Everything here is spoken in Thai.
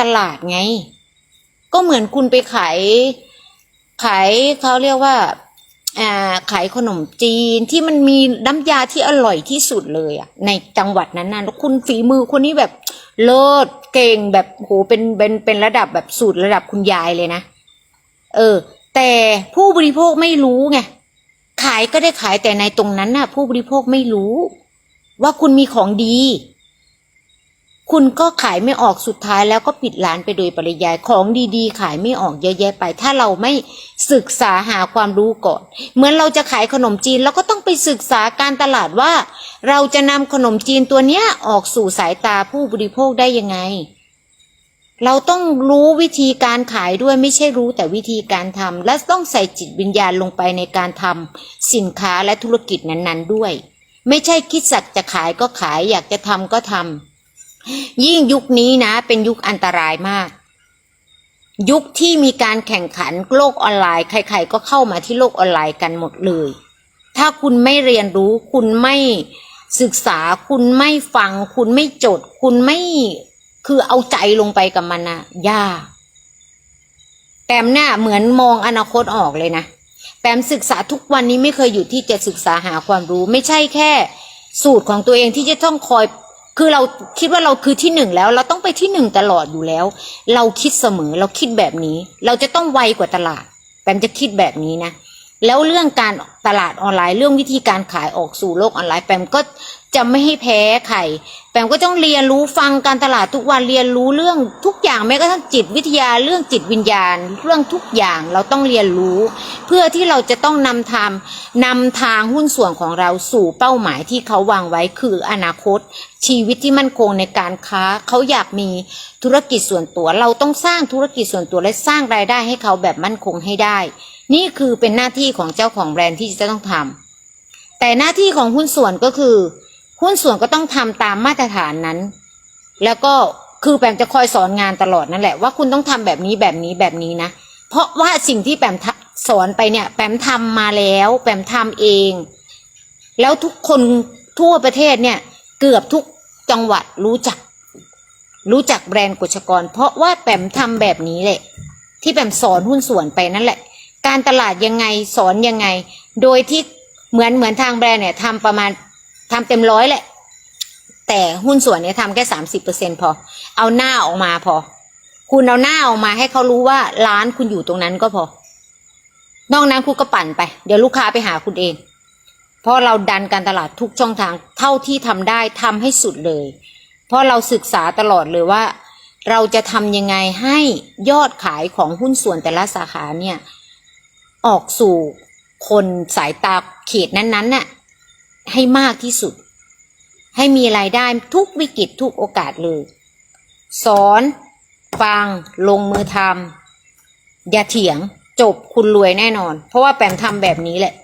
ตลาดไง ก็เหมือนคุณไปขาย ขายเขาเรียกว่าอ่าขายขนมจีนที่มันมีน้ำยาที่อร่อยที่สุดเลยอะในจังหวัดนั้นน่ะแล้วคุณฝีมือคนนี้แบบเลิศเก่งแบบโหเป็นเป็นเป็นระดับแบบสูตรระดับคุณยายเลยนะ เออ แต่ผู้บริโภคไม่รู้ไงขายก็ได้ขายแต่ในตรงนั้นน่ะ ผู้บริโภคไม่รู้ ว่าคุณมีของดี คุณก็ขายไม่ออกสุดท้ายแล้วก็ปิดร้านไปโดยปริยายของดีๆ ขายไม่ออกเยอะแยะไป ถ้าเราไม่ศึกษาหาความรู้ก่อน เหมือนเราจะขายขนมจีนเราก็ต้องไปศึกษาการตลาดว่า เราจะนำขนมจีนตัวเนี้ยออกสู่สายตาผู้บริโภคได้ยังไง เราต้องรู้วิธีการขายด้วยไม่ใช่รู้แต่วิธีการทำและต้องใส่จิตวิญญาณลงไปในการทำสินค้าและธุรกิจนั้นๆด้วย ไม่ใช่คิดสักจะขายก็ขายอยากจะทำก็ทำ ยิ่งยุคนี้นะ เป็นยุคอันตรายมาก ยุคที่มีการแข่งขันโลกออนไลน์ใครๆก็เข้ามาที่โลกออนไลน์กันหมดเลย ถ้าคุณไม่เรียนรู้ คุณไม่ศึกษา คุณไม่ฟัง คุณไม่จด คุณไม่คือเอาใจลงไปกับมันนะยากแปมน่ะเหมือนมองอนาคตออกเลยนะแปมศึกษาทุกวันนี้ไม่เคยหยุดที่จะศึกษาหาความรู้ ไม่ใช่แค่ สูตรของตัวเองที่จะต้องคอย คือเราคิดว่าเราคือที่หนึ่งแล้ว เราต้องไปที่หนึ่งตลอดอยู่แล้ว เราคิดเสมอเราคิดแบบนี้ เราจะต้องไวกว่าตลาดแปมจะคิดแบบนี้นะ แล้วเรื่องการตลาดออนไลน์เรื่องวิธีการขายออกสู่โลกออนไลน์แปมก็จะไม่ให้แพ้ใครแปมก็ต้องเรียนรู้ฟังการตลาดทุกวันเรียนรู้เรื่องทุกอย่างแม้กระทั่งจิตวิทยาเรื่องจิตวิญญาณ เรื่องทุกอย่างเราต้องเรียนรู้ เพื่อที่เราจะต้องนำทางนำทางหุ้นส่วนของเราสู่เป้าหมายที่เขาวางไว้คืออนาคต ชีวิตที่มั่นคงในการค้า เขาอยากมีธุรกิจส่วนตัว เราต้องสร้างธุรกิจส่วนตัวและสร้างรายได้ให้เขาแบบมั่นคงให้ได้ นี่คือเป็นหน้าที่ของเจ้าของแบรนด์ที่จะต้องทำแต่หน้าที่ของหุ้นส่วนก็คือ หุ้นส่วนก็ต้องทำตามมาตรฐานนั้น แล้วก็คือแปมจะคอยสอนงานตลอดนั่นแหละว่าคุณต้องทำแบบนี้แบบนี้แบบนี้นะ เพราะว่าสิ่งที่แปมสอนไปเนี่ย แปมทำมาแล้วแปมทำเอง แล้วทุกคนทั่วประเทศเนี่ย เกือบทุกจังหวัดรู้จัก รู้จักแบรนด์กฤษกร เพราะว่าแปมทำแบบนี้แหละ ที่แปมสอนหุ้นส่วนไปนั่นแหละ การตลาดยังไงสอนยังไง โดยที่เหมือนเหมือนทางแบรนด์เนี่ยทำประมาณทำเต็มร้อยแหละ แต่หุ้นส่วนเนี่ยทำแค่สามสิบเปอร์เซ็นพอ เอาหน้าออกมาพอ คุณเอาหน้าออกมาให้เขารู้ว่าร้านคุณอยู่ตรงนั้นก็พอ นอกนั้นคุณก็ปั่นไป เดี๋ยวลูกค้าไปหาคุณเอง เพราะเราดันการตลาดทุกช่องทางเท่าที่ทำได้ทำให้สุดเลย เพราะเราศึกษาตลอดเลยว่า เราจะทำยังไงให้ยอดขายของหุ้นส่วนแต่ละสาขาเนี่ย ออกสู่คนสายตาเขตนั้นๆน่ะให้มากที่สุด ให้มีรายได้ทุกวิกฤตทุกโอกาสเลย สอนฟังลงมือทำอย่าเถียงจบคุณรวยแน่นอน เพราะว่าแปมทำแบบนี้แหละ